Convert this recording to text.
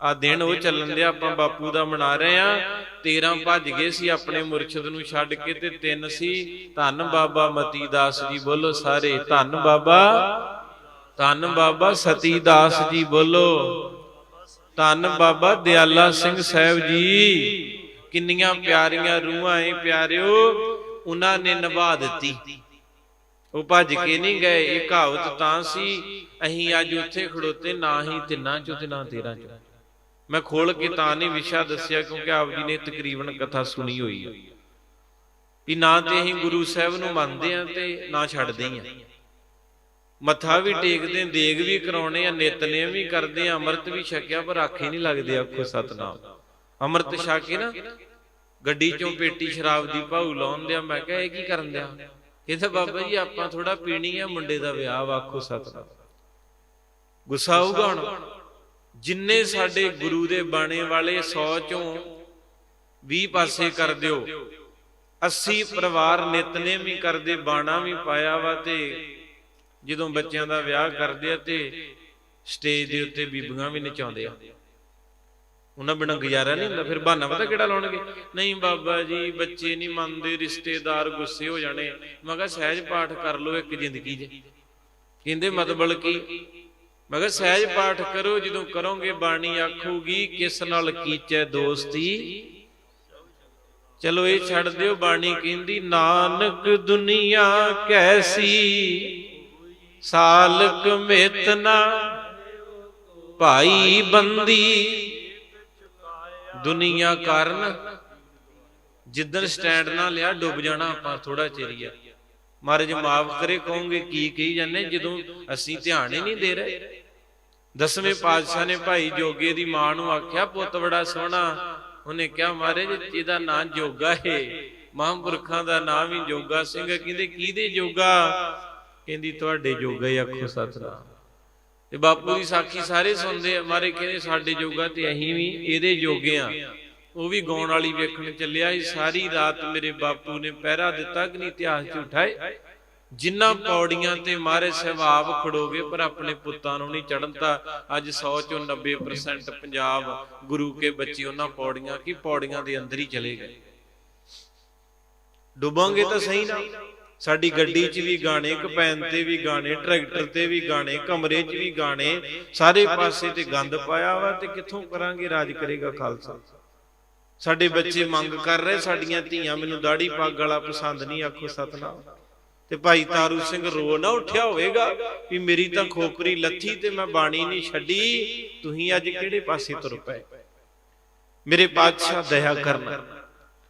ਆ ਦਿਨ ਉਹ ਚੱਲਣ ਦੇ ਆਪਾਂ ਬਾਪੂ ਦਾ ਮਨਾ ਰਹੇ ਆ 13 ਭੱਜ ਗਏ ਸੀ ਆਪਣੇ ਮੁਰਸ਼ਿਦ ਨੂੰ ਛੱਡ ਕੇ ਤੇ ਤਿੰਨ ਸੀ। ਧੰਨ ਬਾਬਾ ਮਤੀ ਦਾਸ ਜੀ ਬੋਲੋ ਸਾਰੇ, ਧੰਨ ਬਾਬਾ। ਧੰਨ ਬਾਬਾ ਸਤੀ ਦਾਸ ਜੀ ਬੋਲੋ। ਧੰਨ ਬਾਬਾ ਦਿਆਲਾ ਸਿੰਘ ਸਾਹਿਬ ਜੀ। ਕਿੰਨੀਆਂ ਪਿਆਰੀਆਂ ਰੂਹਾਂ ਏ ਪਿਆਰਿਓ, ਉਹਨਾਂ ਨੇ ਨਿਭਾ ਦਿੱਤੀ। ਉਹ ਭੱਜ ਕੇ ਨਹੀਂ ਗਏ, ਇਹ ਕਹਾਵਤ ਤਾਂ ਸੀ, ਅਸੀਂ ਅੱਜ ਉੱਥੇ ਖੜੋਤੇ, ਨਾ ਹੀ ਤਿੰਨਾਂ ਚੋਂ ਤੇ ਨਾ ਤੇਰਾਂ ਚੋਂ। ਮੈਂ ਖੋਲ ਕੇ ਤਾਂ ਨਹੀਂ ਵਿਸ਼ਾ ਦੱਸਿਆ ਕਿਉਂਕਿ ਆਪ ਜੀ ਨੇ ਤਕਰੀਬਨ ਕਥਾ ਸੁਣੀ ਹੋਈ ਹੈ ਵੀ ਨਾ ਤੇ ਅਸੀਂ ਗੁਰੂ ਸਾਹਿਬ ਨੂੰ ਮੰਨਦੇ ਆ ਤੇ ਨਾ ਛੱਡਦੇ ਆ। ਮੱਥਾ ਵੀ ਟੇਕਦੇ, ਦੇਗ ਵੀ ਕਰਾਉਣੇ ਆ, ਨਿਤਨੇਮ ਵੀ ਕਰਦੇ ਆ, ਅੰਮ੍ਰਿਤ ਵੀ ਛਕਿਆ, ਪਰ ਆਖੇ ਨਹੀਂ ਲੱਗਦੇ ਆਖੋ ਸਤਨਾਮ। ਅੰਮ੍ਰਿਤ ਛਕ ਕੇ ਨਾ ਗੱਡੀ ਚੋਂ ਪੇਟੀ ਸ਼ਰਾਬ ਦੀ ਭਾਉ ਲਾਉਣ ਆ, ਮੈਂ ਕਿਹਾ ਇਹ ਕੀ ਕਰਨ ਦਿਆ? ਕਹਿੰਦਾ ਬਾਬਾ ਜੀ, ਆਪਾਂ ਥੋੜਾ ਪੀਣੀ ਆ, ਮੁੰਡੇ ਦਾ ਵਿਆਹ ਵਾਖੋ ਸਤਨਾਮ। ਗੁੱਸਾ ਆਊਗਾ ਹੁਣ? ਜਿੰਨੇ ਸਾਡੇ ਗੁਰੂ ਦੇ ਬਾਣੇ ਵਾਲੇ 100 ਚੋਂ 20 ਪਾਸੇ ਕਰ ਦਿਓ। 80 ਪਰਿਵਾਰ ਨਿਤਨੇਮ ਵੀ ਕਰਦੇ ਬਾਣਾ ਵੀ ਪਾਇਆ ਵਾ ਤੇ ਜਦੋਂ ਬੱਚਿਆਂ ਦਾ ਵਿਆਹ ਕਰਦੇ ਆ ਤੇ ਸਟੇਜ ਦੇ ਉੱਤੇ ਬੀਬੀਆਂ ਵੀ ਨਚਾਉਂਦੇ ਆ। ਉਹਨਾਂ ਬਿਨਾਂ ਗੁਜ਼ਾਰਾ ਨਹੀਂ ਹੁੰਦਾ ਫਿਰ ਬਹਾਨਾ ਪਤਾ ਕਿਹੜਾ ਲਾਉਣਗੇ? ਨਹੀਂ ਬਾਬਾ ਜੀ ਬੱਚੇ ਨਹੀਂ ਮੰਨਦੇ ਰਿਸ਼ਤੇਦਾਰ ਗੁੱਸੇ ਹੋ ਜਾਣੇ। ਮੈਂ ਕਿਹਾ ਸਹਿਜ ਪਾਠ ਕਰ ਲਓ ਇੱਕ ਜ਼ਿੰਦਗੀ 'ਚ। ਕਹਿੰਦੇ ਮਤਲਬ ਕੀ? ਮੈਂ ਕਿਹਾ ਸਹਿਜ ਪਾਠ ਕਰੋ, ਜਦੋਂ ਕਰੋਗੇ ਬਾਣੀ ਆਖੂਗੀ, ਕਿਸ ਨਾਲ ਕੀਚੈ ਦੋਸਤੀ? ਚਲੋ ਇਹ ਛੱਡ ਦਿਓ, ਬਾਣੀ ਕਹਿੰਦੀ, ਨਾਨਕ ਦੁਨੀਆ ਕੈਸੀ? ਸਾਲਕ ਮੇਤਨਾ ਭਾਈ ਬੰਦੀ। ਦੁਨੀਆ ਕਾਰਨ ਜਿੱਦਣ ਸਟੈਂਡ ਨਾ ਲਿਆ, ਡੁੱਬ ਜਾਣਾ ਆਪਾਂ ਥੋੜਾ ਚਿਰੀਆ ਮਹਾਰਾਜ ਮਾਫ ਕਰੇ, ਕਹੋਗੇ, ਕੀ ਕਹੀ ਜਾਂਦੇ, ਜਦੋਂ ਅਸੀਂ ਧਿਆਨ ਹੀ ਨਹੀਂ ਦੇ ਰਹੇ। ਦਸਵੇਂ ਪਾਤਸ਼ਾਹ ਨੇ ਭਾਈ ਜੋਗੇ ਦੀ ਮਾਂ ਨੂੰ ਆਖਿਆ, ਪੁੱਤ ਬੜਾ ਸੋਹਣਾ। ਉਹਨੇ ਕਿਹਾ, ਮਹਾਰਾਜ ਇਹਦਾ ਨਾਂ ਜੋਗਾ ਹੈ ਮਹਾਂਪੁਰਖਾਂ ਦਾ ਨਾਮ ਵੀ ਜੋਗਾ ਸਿੰਘ ਕਹਿੰਦੇ, ਕਿਹਦੇ ਜੋਗਾ? ਕਹਿੰਦੀ, ਤੁਹਾਡੇ ਜੋਗਾ ਹੀ ਆਖੋ ਸਤਨਾਮ। ਤੇ ਬਾਪੂ ਦੀ ਸਾਖੀ ਸਾਰੇ ਸੁਣਦੇ ਆ। ਮਾਰੇ ਕਹਿੰਦੇ, ਸਾਡੇ ਜੋਗਾ ਤੇ ਅਸੀਂ ਵੀ ਇਹਦੇ ਜੋਗੇ ਆ। ਉਹ ਵੀ ਗਾਉਣ ਵਾਲੀ ਵੇਖਣ ਚੱਲਿਆ ਸੀ ਸਾਰੀ ਰਾਤ ਮੇਰੇ ਬਾਪੂ ਨੇ ਪਹਿਰਾ ਦਿੱਤਾ ਕਿ ਨਹੀਂ? ਇਤਿਹਾਸ ਝੂਠਾ ਝੂਠਾਏ ਜਿਨ੍ਹਾਂ ਪੌੜੀਆਂ ਤੇ ਮਾਰੇ ਸਹਿਬਾਬ ਖੜੋਗੇ ਪਰ ਆਪਣੇ ਪੁੱਤਾਂ ਨੂੰ ਨਹੀਂ ਚੜਨਤਾ ਅੱਜ 100 ਚੋਂ 90% ਪੰਜਾਬ ਗੁਰੂ ਕੇ ਬੱਚੇ ਉਹਨਾਂ ਪੌੜੀਆਂ ਕੀ ਪੌੜੀਆਂ ਦੇ ਅੰਦਰ ਹੀ ਚਲੇ ਗਏ। ਡੁੱਬਾਂਗੇ ਤਾਂ ਸਹੀ ਨਾ। ਸਾਡੀ ਗੱਡੀ 'ਚ ਵੀ ਗਾਣੇ, ਕਪੈਨ ਤੇ ਵੀ ਗਾਣੇ, ਟਰੈਕਟਰ ਤੇ ਵੀ ਗਾਣੇ, ਕਮਰੇ 'ਚ ਵੀ ਗਾਣੇ, ਸਾਰੇ ਪਾਸੇ ਤੇ ਗੰਦ ਪਾਇਆ ਵਾ ਤੇ ਕਿੱਥੋਂ ਕਰਾਂਗੇ ਰਾਜ ਕਰੇਗਾ ਖਾਲਸਾ? ਸਾਡੇ ਬੱਚੇ ਮੰਗ ਕਰ ਰਹੇ, ਸਾਡੀਆਂ ਧੀਆਂ ਮੈਨੂੰ ਦਾੜੀ ਪੱਗ ਵਾਲਾ ਪਸੰਦ ਨਹੀਂ, ਆਖੋ ਸਤਨਾਮ। ਤੇ ਭਾਈ ਤਾਰੂ ਸਿੰਘ ਰੋ ਨਾ ਉੱਠਿਆ ਹੋਵੇਗਾ ਵੀ ਮੇਰੀ ਤਾਂ ਖੋਪਰੀ ਲੱਥੀ ਤੇ ਮੈਂ ਬਾਣੀ ਨਹੀਂ ਛੱਡੀ, ਤੁਸੀਂ ਅੱਜ ਕਿਹੜੇ ਪਾਸੇ ਤੁਰ ਪਏ? ਮੇਰੇ ਪਾਤਸ਼ਾਹ ਦਇਆ ਕਰਨਾ।